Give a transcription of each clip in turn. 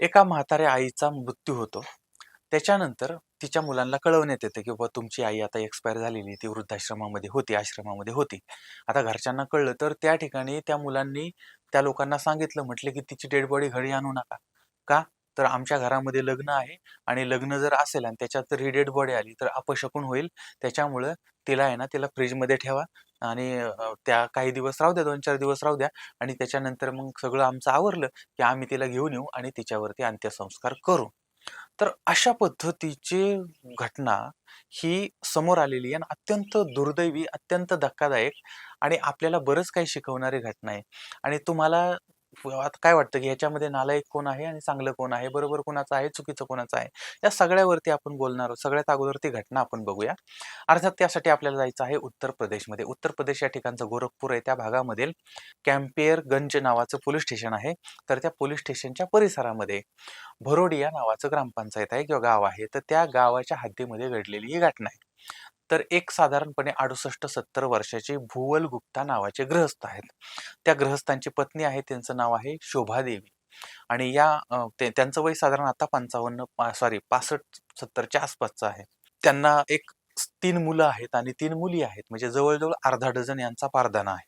एका म्हाताऱ्या आईचा मृत्यू होतो. त्याच्यानंतर तिच्या मुलांना कळवण्यात येतं, की बाबा तुमची आई आता एक्सपायर झालेली आहे. ती वृद्धाश्रमामध्ये होती, आश्रमामध्ये होती. आता घरच्यांना कळलं तर त्या ठिकाणी त्या मुलांनी त्या लोकांना सांगितलं, म्हटलं की "तिची डेड बॉडी घरी आणू नका." का? तर आमच्या घरामध्ये लग्न आहे आणि लग्न जर असेल आणि त्याच्यात रिडेड ही डेड बॉडी आली तर अपशकून होईल. त्याच्यामुळं तिला आहे ना, तिला फ्रीजमध्ये ठेवा आणि त्या काही दिवस राहू द्या, 2-4 दिवस राहू द्या आणि त्याच्यानंतर मग सगळं आमचं आवरलं, की आम्ही तिला घेऊन येऊ आणि तिच्यावरती अंत्यसंस्कार करू. तर अशा पद्धतीची घटना ही समोर आलेली आहे आणि अत्यंत दुर्दैवी, अत्यंत धक्कादायक आणि आपल्याला बरंच काही शिकवणारी घटना आहे. आणि तुम्हाला आता काय वाटतं, की ह्याच्यामध्ये नालायक कोण आहे आणि चांगलं कोण आहे? बरोबर कोणाचं आहे? चुकीचं कोणाचं आहे? या सगळ्यावरती आपण बोलणार आहोत. सगळ्यात अगोदर ती घटना आपण बघूया. अर्थात त्यासाठी आपल्याला जायचं आहे उत्तर प्रदेशमध्ये. उत्तर प्रदेश या ठिकाणचं गोरखपूर आहे. त्या भागामधील कॅम्पियरगंज नावाचं पोलीस स्टेशन आहे. तर त्या पोलीस स्टेशनच्या परिसरामध्ये भरोडिया नावाचं ग्रामपंचायत आहे किंवा गाव आहे. तर त्या गावाच्या हद्दीमध्ये घडलेली ही घटना आहे. तर एक साधारणपणे अडुसष्ट सत्तर वर्षाचे भुवल गुप्ता नावाचे ग्रहस्थ आहेत. त्या गृहस्थांची पत्नी आहे, त्यांचं नाव आहे शोभादेवी आणि या ते त्यांचं वय साधारण आता पंचावन्न सॉरी पासष्ट सत्तरच्या आसपासचं आहे. त्यांना एक तीन मुलं आहेत आणि तीन मुली आहेत. म्हणजे जवळजवळ अर्धा डझन यांचा पारदाना आहे.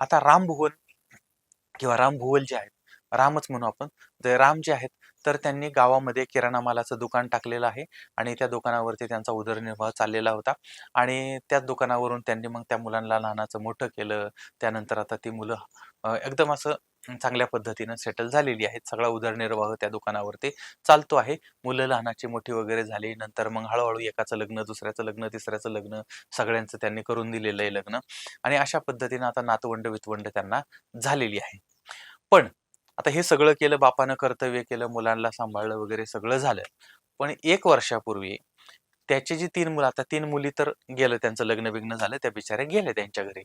आता राम भुवन किंवा राम भुवल जे आहेत, रामच म्हणू आपण. राम जे आहेत, तर त्यांनी गावामध्ये किराणा मालाचं दुकान टाकलेलं आहे आणि त्या दुकानावरती त्यांचा उदरनिर्वाह चाललेला होता आणि त्याच दुकानावरून त्यांनी मग त्या मुलांना लहानाचं मोठं केलं. त्यानंतर आता ती मुलं एकदम असं चांगल्या पद्धतीनं सेटल झालेली आहेत. सगळा उदरनिर्वाह त्या दुकानावरती चालतो आहे. मुलं लहानाची मोठी वगैरे झाली. नंतर मग हळूहळू एकाचं लग्न, दुसऱ्याचं लग्न, तिसऱ्याचं लग्न, सगळ्यांचं त्यांनी करून दिलेलं आहे लग्न आणि अशा पद्धतीनं आता नातवंड वितवंड त्यांना झालेली आहे. पण आता हे सगळं केलं, बापानं कर्तव्य केलं, मुलांना सांभाळलं वगैरे सगळं झालं. पण एक वर्षापूर्वी त्याची जी तीन मुलं आता तीन मुली तर गेलं त्यांचं लग्न-बिग्न झालं. त्या बिचाऱ्या गेल्या त्यांच्या घरी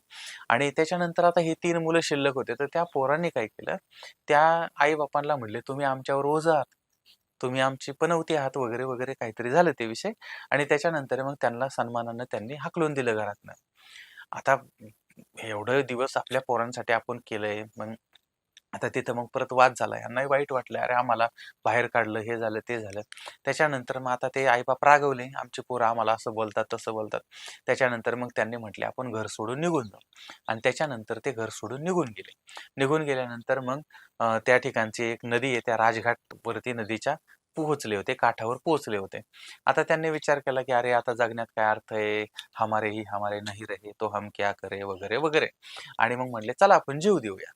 आणि त्याच्यानंतर आता हे तीन मुलं शिल्लक होते. तर त्या पोरांनी काय केलं, त्या आई-बापांना म्हणले "तुम्ही आमच्यावर ओझं आहात. तुम्ही आमची पनवती आहात" वगैरे, वगैरे काहीतरी झालं ते विषय आणि त्याच्यानंतर मग त्यांना सन्मानानं त्यांनी हाकलून दिलं घरातनं. आता एवढे दिवस आपल्या पोरांसाठी आपण केलंय. मग आता तिथं मग परत वाद झाला. यांनाही वाईट वाटलं, "अरे आम्हाला बाहेर काढलं, हे झालं, ते झालं." त्याच्यानंतर मग आता ते आई-बाप आमचे पोरं आम्हाला असं बोलतात, तसं बोलतात. त्याच्यानंतर मग त्यांनी म्हटले, "आपण घर सोडून निघून जाऊ." आणि त्याच्यानंतर ते घर सोडून निघून गेले. निघून गेल्यानंतर मग त्या ठिकाणची एक नदी आहे, त्या राजघाटवरती नदीच्या पोहोचले होते, काठावर पोहोचले होते. आता त्यांनी विचार केला, की "अरे आता जगण्यात काय अर्थ आहे? हमारे ही हमारे नहीं रहे तो हम क्या करे?" वगैरे, वगैरे आणि मग म्हणले "चला आपण जीव देऊया."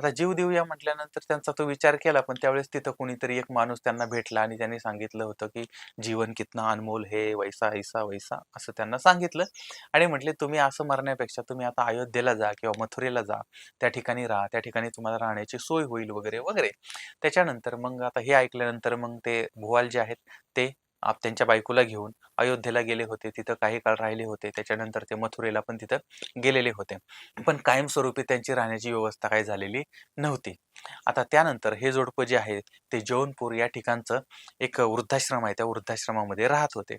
आता जीव देऊया म्हटल्यानंतर त्यांचा तो विचार केला, पण त्यावेळेस तिथं कोणीतरी एक माणूस त्यांना भेटला आणि त्यांनी सांगितलं होतं, की "जीवन कितना अनमोल हे वैसा ऐसा वैसा." असं त्यांना सांगितलं आणि म्हटले, "तुम्ही असं मरण्यापेक्षा तुम्ही आता अयोध्येला जा किंवा मथुरेला जा. त्या ठिकाणी राहा. त्या ठिकाणी तुम्हाला राहण्याची सोय होईल." वगैरे, वगैरे. त्याच्यानंतर मग आता हे ऐकल्यानंतर मग ते भुवाल जे आहेत, ते आप त्यांच्या बायकोला घेऊन अयोध्येला गेले होते. तिथं काही काळ राहिले होते. त्याच्यानंतर ते मथुरेला पण तिथं गेलेले होते. पण कायमस्वरूपी त्यांची राहण्याची व्यवस्था काही झालेली नव्हती. आता त्यानंतर हे जोडपं जे आहे, ते जौनपूर या ठिकाणचं एक वृद्धाश्रम आहे. त्या वृद्धाश्रमामध्ये राहत होते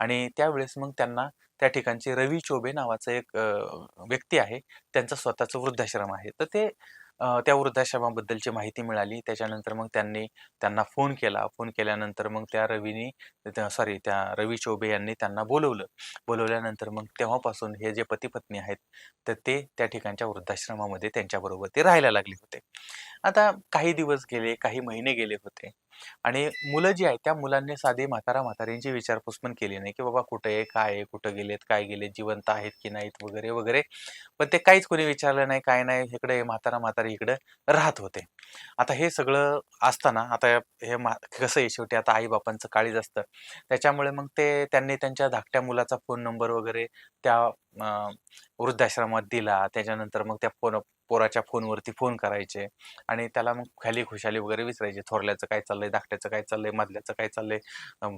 आणि त्यावेळेस मग त्यांना त्या ठिकाणचे रवी चोबे नावाचं एक व्यक्ती आहे. त्यांचं स्वतःचं वृद्धाश्रम आहे. तर ते त्या वृद्धाश्रमाबद्दलची माहिती मिळाली. त्याच्यानंतर मग त्यांनी त्यांना फोन केला. फोन केल्यानंतर मग त्या रवीनी त्या सॉरी त्या रवी चोबे यांनी त्यांना बोलवलं. बोलवल्यानंतर मग तेव्हापासून हे जे पती-पत्नी आहेत, तर ते त्या ठिकाणच्या वृद्धाश्रमामध्ये त्यांच्याबरोबर ते राहायला लागले होते. आता काही दिवस गेले, काही महिने गेले होते आणि मुलं जी आहेत, त्या मुलांनी साधी म्हातारा-म्हातारींची विचारपूस पण केली नाही, की बाबा कुठे आहे? काय आहे? कुठं गेलेत? काय गेलेत? जिवंत आहेत की नाहीत? वगैरे, वगैरे. पण ते काहीच कोणी विचारलं नाही, काय नाही. इकडे म्हातारा-म्हातारी इकडं राहत होते. आता हे सगळं असताना आता हे मा कसं आहे शेवटी आता आई-बापांचं काळीज असतं. त्याच्यामुळे मग ते त्यांनी त्यांच्या धाकट्या मुलाचा फोन नंबर वगैरे त्या वृद्धाश्रमात दिला. त्याच्यानंतर मग त्या फोन पोराच्या फोनवरती फोन करायचे आणि त्याला मग खाली खुशाली वगैरे विचारायचे. थोरल्याचं काय चाललंय? धाकट्याचं काय चाललंय? मधल्याचं काय चाललंय?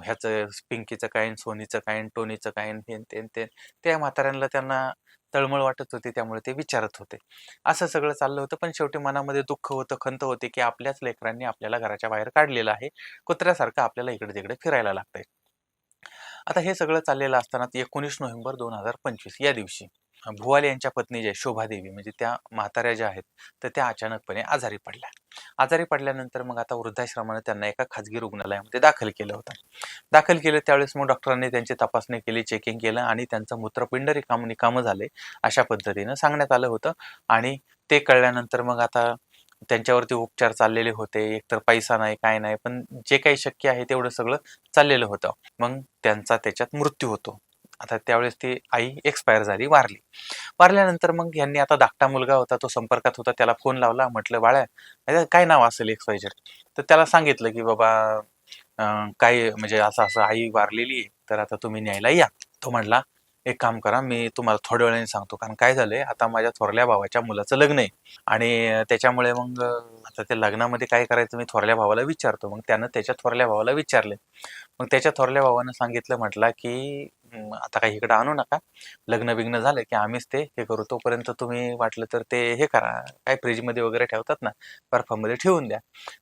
ह्याचं पिंकीचं काय? सोनीचं काय? टोनीचं काय? हेन तेन तेन त्या म्हाताऱ्यांना त्यांना तळमळ वाटत होती. त्यामुळे ते विचारत होते. असं सगळं चाललं होतं. पण शेवटी मनामध्ये दुःख होतं, खंत होते की आपल्याच लेकरांनी आपल्याला घराच्या बाहेर काढलेलं आहे. कुत्र्यासारखं आपल्याला इकडे-तिकडे फिरायला लागतंय. आता हे सगळं चाललेलं असताना 19 नोव्हेंबर 2025 या दिवशी भुवाले यांच्या पत्नी ज्या शोभादेवी म्हणजे त्या म्हाताऱ्या ज्या आहेत तर त्या अचानकपणे आजारी पडल्या. आजारी पडल्यानंतर मग आता वृद्धाश्रमाने त्यांना एका खाजगी रुग्णालयामध्ये दाखल केलं होतं. दाखल केलं त्यावेळेस मग डॉक्टरांनी त्यांची तपासणी केली चेकिंग केलं आणि त्यांचं मूत्रपिंड रिकाम निकामं झाले अशा पद्धतीनं सांगण्यात आलं होतं. आणि ते कळल्यानंतर मग आता त्यांच्यावरती उपचार चाललेले होते. एकतर पैसा नाही काय नाही पण जे काही शक्य आहे तेवढं सगळं चाललेलं होतं. मग त्यांचा त्याच्यात मृत्यू होतो. आता त्यावेळेस ती आई एक्सपायर झाली वारली. वारल्यानंतर मग यांनी आता धाकटा मुलगा होता तो संपर्कात होता त्याला फोन लावला म्हटलं बाळा काय नाव असेल एक्स वाय तर त्याला सांगितलं की बाबा काय म्हणजे असं असं आई वारलेली आहे तर आता तुम्ही न्यायला या. तो म्हणला एक काम करा मी तुम्हाला थोड्या वेळाने सांगतो कारण काय झालंय आता माझ्या थोरल्या भावाच्या मुलाचं लग्न आहे आणि त्याच्यामुळे मग आता त्या लग्नामध्ये काय करायचं मी थोरल्या भावाला विचारतो. मग त्यानं त्याच्या थोरल्या भावाला विचारले. मग त्याच्या थोरल्या भावानं सांगितलं म्हटलं की आता काही इकडं आणू नका. लग्न बिग्न झालं की आम्हीच ते हे करू. तोपर्यंत तुम्ही वाटलं तर ते हे करा. काय फ्रीजमध्ये वगैरे ठेवतात ना बर्फामध्ये ठेवून द्या.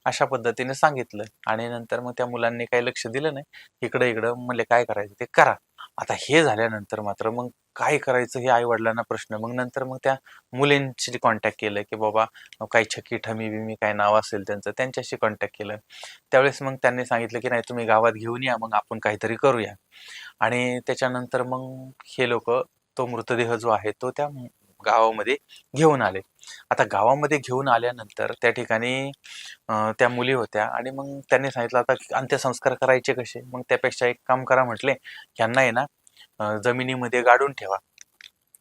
अशा पद्धतीने सांगितलं आणि नंतर मग त्या मुलांनी काही लक्ष दिलं नाही. इकडं इकडं म्हणले काय करायचं? ते करा. आता हे झाल्यानंतर मात्र मग काय करायचं हे आई वडिलांना प्रश्न. मग नंतर मग त्या मुलींशी कॉन्टॅक्ट केलं की बाबा काही छकी ठमी बिमी काय नाव असेल त्यांचं त्यांच्याशी कॉन्टॅक्ट केलं. त्यावेळेस मग त्यांनी सांगितलं की नाही तुम्ही गावात घेऊन या मग आपण काहीतरी करूया. आणि त्याच्यानंतर मग हे लोक तो मृतदेह जो आहे तो त्या गावामध्ये घेऊन आले. आता गावामध्ये घेऊन आल्यानंतर त्या ठिकाणी त्या मुली होत्या आणि मग त्यांनी सांगितलं आता अंत्यसंस्कार करायचे कसे? मग त्यापेक्षा एक काम करा म्हटले ह्यांना आहे ना जमिनीमध्ये गाडून ठेवा.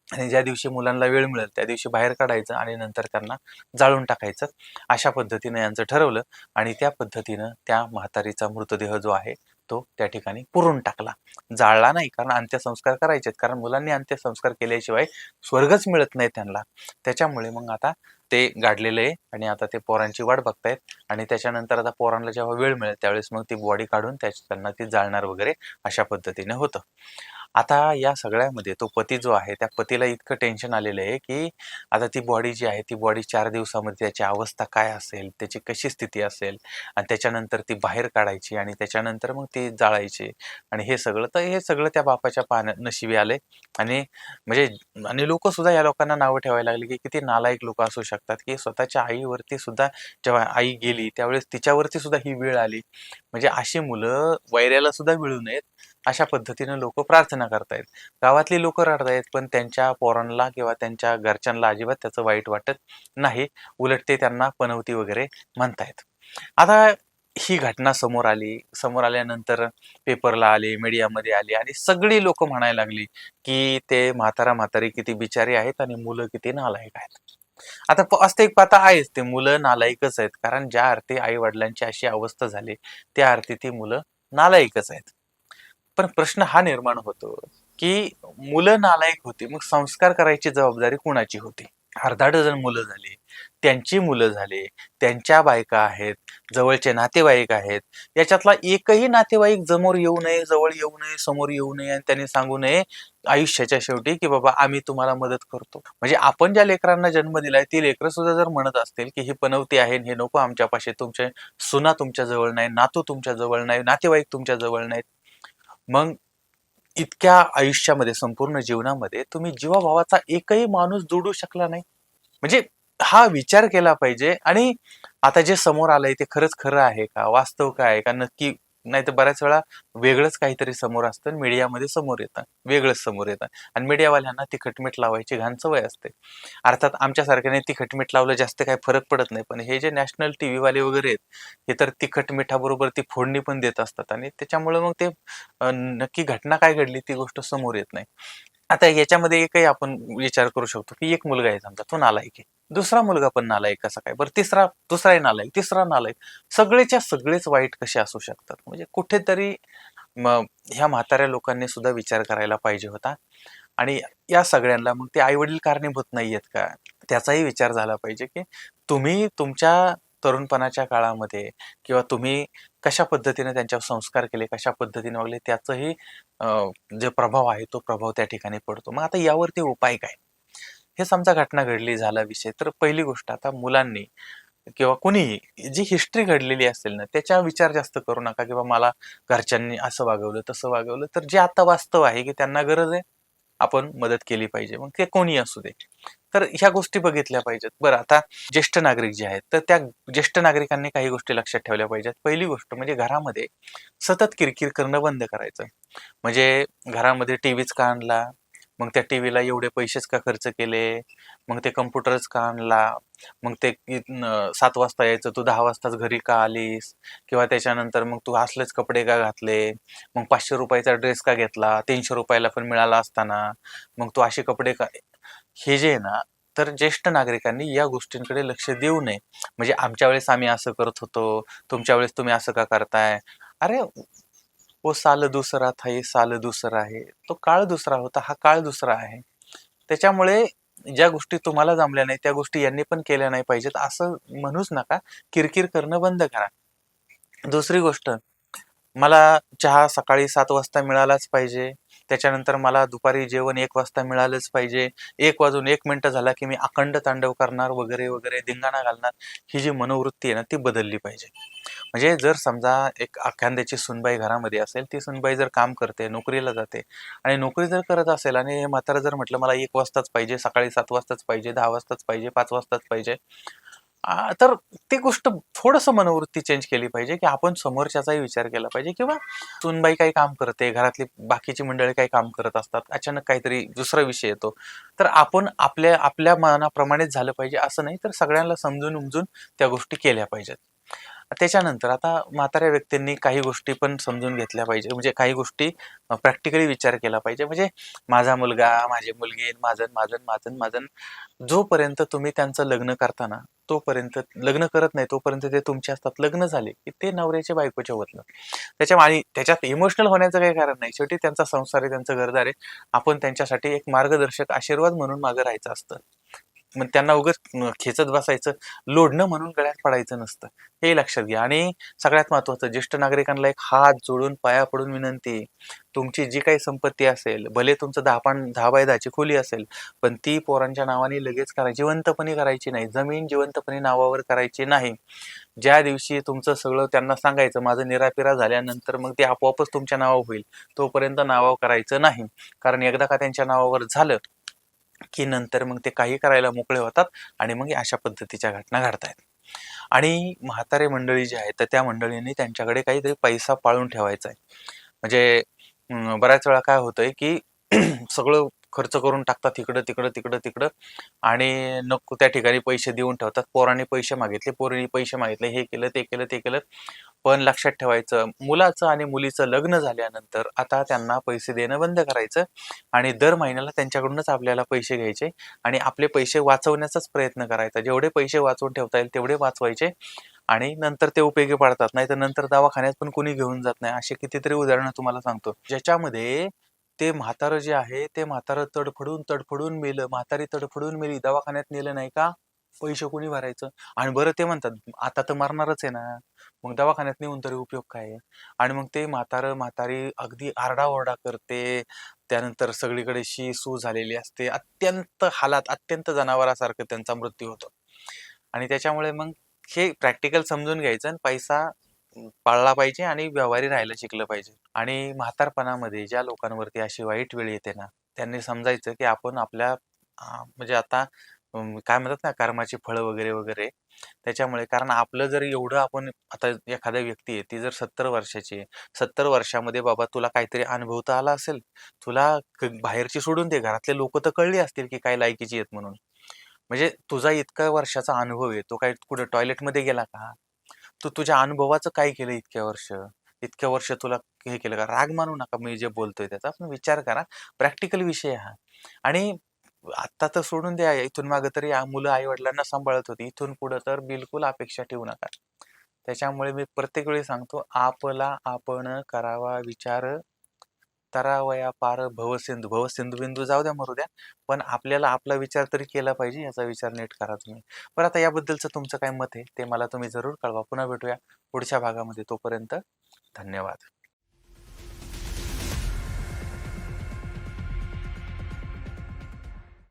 आणि ज्या दिवशी मुलांना वेळ मिळेल त्या दिवशी बाहेर काढायचं आणि नंतर त्यांना जाळून टाकायचं. अशा पद्धतीनं यांचं ठरवलं आणि त्या पद्धतीनं त्या म्हातारीचा मृतदेह जो आहे तो त्या ठिकाणी पुरून टाकला. जाळला नाही कारण अंत्यसंस्कार करायचेत कारण मुलांनी अंत्यसंस्कार केल्याशिवाय स्वर्गच मिळत नाही त्यांना. त्याच्यामुळे मग आता ते गाडलेलं आहे आणि आता ते पोरांची वाट बघतायत. आणि त्याच्यानंतर आता पोरांना जेव्हा वेळ मिळेल त्यावेळेस मग ती बॉडी काढून त्या त्यांना ती जाळणार वगैरे अशा पद्धतीने होतं. आता या सगळ्यामध्ये तो पती जो आहे त्या पतीला इतकं टेन्शन आलेलं आहे की आता ती बॉडी जी आहे ती बॉडी चार दिवसामध्ये त्याची अवस्था काय असेल त्याची कशी स्थिती असेल आणि त्याच्यानंतर ती बाहेर काढायची आणि त्याच्यानंतर मग ती जाळायची आणि हे सगळं. तर हे सगळं त्या बापाच्या पाण्या नशिबी आले आणि म्हणजे आणि लोक सुद्धा या लोकांना नावं ठेवायला लागली की किती नालायक लोक असू शकतात की स्वतःच्या आईवरती सुद्धा जेव्हा आई गेली त्यावेळेस तिच्यावरती सुद्धा ही वेळ आली. म्हणजे अशी मुलं वैऱ्याला सुद्धा मिळू नयेत. अशा पद्धतीने लोक प्रार्थना करतायत. गावातली लोक रडतायत पण त्यांच्या पोरांना किंवा त्यांच्या घरच्यांना अजिबात त्याचं वाईट वाटत नाही. उलट ते त्यांना पनवती वगैरे म्हणतायत. आता ही घटना समोर आली. समोर आल्यानंतर पेपरला आले मीडियामध्ये आली आणि सगळी लोक म्हणायला लागली की ते म्हातारा म्हातारी किती बिचारी आहेत आणि मुलं किती नालायक आहेत. आता प- एक पाता आहेच. ते मुलं नालायकच आहेत. कारण ज्या अर्थी आई वडिलांची अशी अवस्था झाली त्या अर्थी ती मुलं नालायकच आहेत. पण प्रश्न हा निर्माण होतो की मुलं नालायक होती मग संस्कार करायची जबाबदारी कुणाची होती? अर्धा डझन मुलं झाली त्यांची मुलं झाली त्यांच्या बायका आहेत जवळचे नातेवाईक आहेत याच्यातला एकही नातेवाईक समोर येऊ नये जवळ येऊ नये समोर येऊ नये आणि त्यांनी सांगू नये आयुष्याच्या शेवटी की बाबा आम्ही तुम्हाला मदत करतो. म्हणजे आपण ज्या लेकरांना जन्म दिलाय ती लेकरं सुद्धा जर म्हणत असतील की ही पनवती आहे हे नको आमच्यापाशी तुमचे सुना तुमच्या जवळ नाही नातू तुमच्या जवळ नाही नातेवाईक तुमच्या जवळ नाहीत मग इतक्या आयुष्यामध्ये संपूर्ण जीवनामध्ये तुम्ही जीवाभावाचा एकही माणूस जोडू शकला नाही. म्हणजे हा विचार केला पाहिजे आणि आता जे समोर आलंय ते खरंच खरं आहे का? वास्तव काय आहे? का नक्की नाही तर बऱ्याच वेळा वेगळंच काहीतरी समोर असतं मीडियामध्ये समोर येतं. वेगळंच समोर येतं. आणि मीडियावाल्यांना तिखट मीठ लावायची घाण सवय असते. अर्थात आमच्यासारख्याने तिखट मीठ लावलं जास्त काही फरक पडत नाही. पण हे जे नॅशनल टी व्हीवाले वगैरे आहेत हे तर तिखट मिठाबरोबर ती फोडणी पण देत असतात. आणि त्याच्यामुळे मग ते नक्की घटना काय घडली ती गोष्ट समोर येत नाही. आता याच्यामध्ये एकही आपण विचार करू शकतो की एक मुलगा आहे समजा तो नालायक आहे. दुसरा मुलगा पण नालायक कसा काय? बरं तिसरा दुसराही नालायक तिसरा नालायक. सगळेच्या सगळेच वाईट कसे असू शकतात? म्हणजे कुठेतरी ह्या म्हाताऱ्या लोकांनी सुद्धा विचार करायला पाहिजे होता. आणि या सगळ्यांना मग ते आई वडील कारणीभूत नाहीयेत का? त्याचाही विचार झाला पाहिजे की तुम्ही तुमच्या तरुणपणाच्या काळामध्ये किंवा तुम्ही कशा पद्धतीने त्यांच्यावर संस्कार केले कशा पद्धतीने वागले त्याचंही जे प्रभाव आहे तो प्रभाव त्या ठिकाणी पडतो. मग आता यावरती उपाय काय? हे समजा घटना घडली झाला विषय तर पहिली गोष्ट आता मुलांनी किंवा कोणीही जी हिस्ट्री घडलेली असेल ना त्याच्या विचार जास्त करू नका किंवा मला घरच्यांनी असं वागवलं तसं वागवलं. तर जे आता वास्तव आहे की त्यांना गरज आहे आपण मदत केली पाहिजे. मग ते कोणी असू दे. तर ह्या गोष्टी बघितल्या पाहिजेत. बरं आता ज्येष्ठ नागरिक जे आहेत तर त्या ज्येष्ठ नागरिकांनी काही गोष्टी लक्षात ठेवल्या पाहिजेत. पहिली गोष्ट म्हणजे घरामध्ये सतत किरकिर करणं बंद करायचं. म्हणजे घरामध्ये टीव्हीच का आणला? मग त्या टीव्हीला एवढे पैसेच का खर्च केले? मग ते कम्प्युटरच का आणला? मग ते सात वाजता यायचं तू दहा वाजताच घरी का आलीस? किंवा त्याच्यानंतर मग तू असलेच कपडे का घातले? मग पाचशे रुपयाचा ड्रेस का घेतला? तीनशे रुपयाला पण मिळाला असताना. मग तू असे कपडे का? हे जे आहे ना तर ज्येष्ठ नागरिकांनी या गोष्टींकडे लक्ष देऊ नये. म्हणजे आमच्या वेळेस आम्ही असं करत होतो. तुमच्या वेळेस तुम्ही असं का करताय? अरे वो साल दुसरा था ये साल दुसरा आहे. तो काळ दुसरा होता हा काळ दुसरा आहे. त्याच्यामुळे ज्या गोष्टी तुम्हाला जमल्या नाही त्या गोष्टी यांनी पण केल्या नाही पाहिजेत. असं म्हणूच नका. किरकिर करणं बंद करा. दुसरी गोष्ट मला चहा सकाळी सात वाजता मिळालाच पाहिजे. त्याच्यानंतर मला दुपारी जेवण एक वाजता मिळालंच पाहिजे. एक वाजून एक मिनटं झाला की मी अखंड तांडव करणार वगैरे वगैरे धिंगाणा घालणार. ही जी मनोवृत्ती आहे ना ती बदलली पाहिजे. म्हणजे जर समजा एक एखाद्याची सुनबाई घरामध्ये असेल ती सुनबाई जर काम करते नोकरीला जाते आणि नोकरी जर करत असेल आणि हे म्हातारं जर म्हटलं मला एक वाजताच पाहिजे सकाळी सात वाजताच पाहिजे दहा वाजताच पाहिजे पाच वाजताच पाहिजे. तर ती गोष्ट थोडंसं मनोवृत्ती चेंज केली पाहिजे की आपण समोरच्याचाही विचार केला पाहिजे किंवा सुनबाई काही काम करते घरातली बाकीची मंडळी काही काम करत असतात अचानक काहीतरी दुसरा विषय येतो. तर आपण आपल्या आपल्या मनाप्रमाणेच झालं पाहिजे असं नाही तर सगळ्यांना समजून उमजून त्या गोष्टी केल्या पाहिजेत. त्याच्यानंतर आता म्हाताऱ्या व्यक्तींनी काही गोष्टी पण समजून घेतल्या पाहिजे. म्हणजे काही गोष्टी प्रॅक्टिकली विचार केला पाहिजे. म्हणजे माझा मुलगा माझी मुलगी माझं माझं माझं माझं. जोपर्यंत तुम्ही त्यांचं लग्न करताना तोपर्यंत लग्न करत नाही तोपर्यंत ते तुमचे असतात. लग्न झाले की ते नवऱ्याच्या बायकोच्या होतलं त्याच्यामुळे आणि त्याच्यात इमोशनल होण्याचं काही कारण नाही. शेवटी त्यांचा संसार आहे त्यांचं घरदार आहे. आपण त्यांच्यासाठी एक मार्गदर्शक आशीर्वाद म्हणून मागं राहायचं असतं. मग त्यांना उगच खेचत बसायचं लोढणं म्हणून गळ्यात पडायचं नसतं. हे लक्षात घ्या. आणि सगळ्यात महत्वाचं ज्येष्ठ नागरिकांना एक हात जोडून पाया पडून विनंती तुमची जी काही संपत्ती असेल भले तुमचं दहा पान दहा बाय दहाची खोली असेल पण ती पोरांच्या नावाने लगेच करायची जिवंतपणे करायची नाही. जमीन जिवंतपणे नावावर करायची नाही. ज्या दिवशी तुमचं सगळं त्यांना सांगायचं माझं निरापिरा झाल्यानंतर मग ते आपोआपच तुमच्या नावावर होईल. तोपर्यंत नावावर करायचं नाही. कारण एकदा का त्यांच्या नावावर झालं की नंतर मग ते काही करायला मोकळे होतात आणि मग अशा पद्धतीच्या घटना घडतायत. आणि म्हातारे मंडळी जी आहेत तर त्या मंडळींनी त्यांच्याकडे काहीतरी पैसा पाळून ठेवायचा आहे. म्हणजे बऱ्याच वेळा काय होतंय की सगळं खर्च करून टाकतात इकडं तिकडं तिकडं तिकडं आणि नको त्या ठिकाणी पैसे देऊन ठेवतात. पोरांनी पैसे मागितले पोरांनी पैसे मागितले हे केलं ते केलं ते केलं. पण लक्षात ठेवायचं मुलाचं आणि मुलीचं लग्न झाल्यानंतर आता त्यांना पैसे देणं बंद करायचं आणि दर महिन्याला त्यांच्याकडूनच आपल्याला पैसे घ्यायचे आणि आपले पैसे वाचवण्याचाच प्रयत्न करायचा. जेवढे पैसे वाचवून ठेवता येईल तेवढे वाचवायचे आणि नंतर ते उपयोगी पडतात. नाही तर नंतर दवाखान्यात पण कोणी घेऊन जात नाही. असे कितीतरी उदाहरणं तुम्हाला सांगतो. ज्याच्यामध्ये ते म्हातारं जे आहे ते म्हातारं तडफडून तडफडून मेलं म्हातारी तडफडून मेली दवाखान्यात नेलं नाही का? पैसे कोणी भरायचं? आणि बरं ते म्हणतात आता तर मरणारच आहे ना. मग दवाखान्यात नेऊन तरी उपयोग काय आणि मग ते म्हातारं म्हातारी अगदी आरडाओरडा करते. त्यानंतर सगळीकडे शी सू झालेली असते. अत्यंत हालात अत्यंत जनावरासारखं त्यांचा मृत्यू होतो. आणि त्याच्यामुळे मग हे प्रॅक्टिकल समजून घ्यायचं आणि पैसा पाळला पाहिजे आणि व्यवहारी राहायला शिकलं पाहिजे. आणि म्हातारपणामध्ये ज्या लोकांवरती अशी वाईट वेळ येते ना त्यांनी समजायचं की आपण आपल्या म्हणजे आता काय म्हणतात ना कर्माची फळं वगैरे वगैरे. त्याच्यामुळे कारण आपलं जर एवढं आपण आता एखाद्या व्यक्ती आहे ती जर सत्तर वर्षाची आहे सत्तर वर्षामध्ये बाबा तुला काहीतरी अनुभवता आला असेल. तुला बाहेरची सोडून दे घरातले लोक तर कळली असतील की काय लायकीची आहेत म्हणून. म्हणजे तुझा इतका वर्षाचा अनुभव आहे तो काय कुठं टॉयलेटमध्ये गेला का? तू तुझ्या अनुभवाचं काय केलं इतक्या वर्ष? इतक्या वर्ष तुला हे केलं का? राग मानू नका मी जे बोलतोय त्याचा पण विचार करा. प्रॅक्टिकल विषय हा. आणि आता तर सोडून द्या इथून मागे तरी मुलं आई वडिलांना सांभाळत होती. इथून पुढे तर बिलकुल अपेक्षा ठेवू नका. त्याच्यामुळे मी प्रत्येक वेळी सांगतो आपला आपण करावा विचार तरावया पार भवसिंधू. भवसिंधू बिंदू जाऊ द्या मरू द्या. पण आपल्याला आपला विचार तरी केला पाहिजे याचा विचार नीट करा तुम्ही. पण आता याबद्दलचं तुमचं काय मत आहे ते मला तुम्ही जरूर कळवा. पुन्हा भेटूया पुढच्या भागामध्ये तोपर्यंत. धन्यवाद.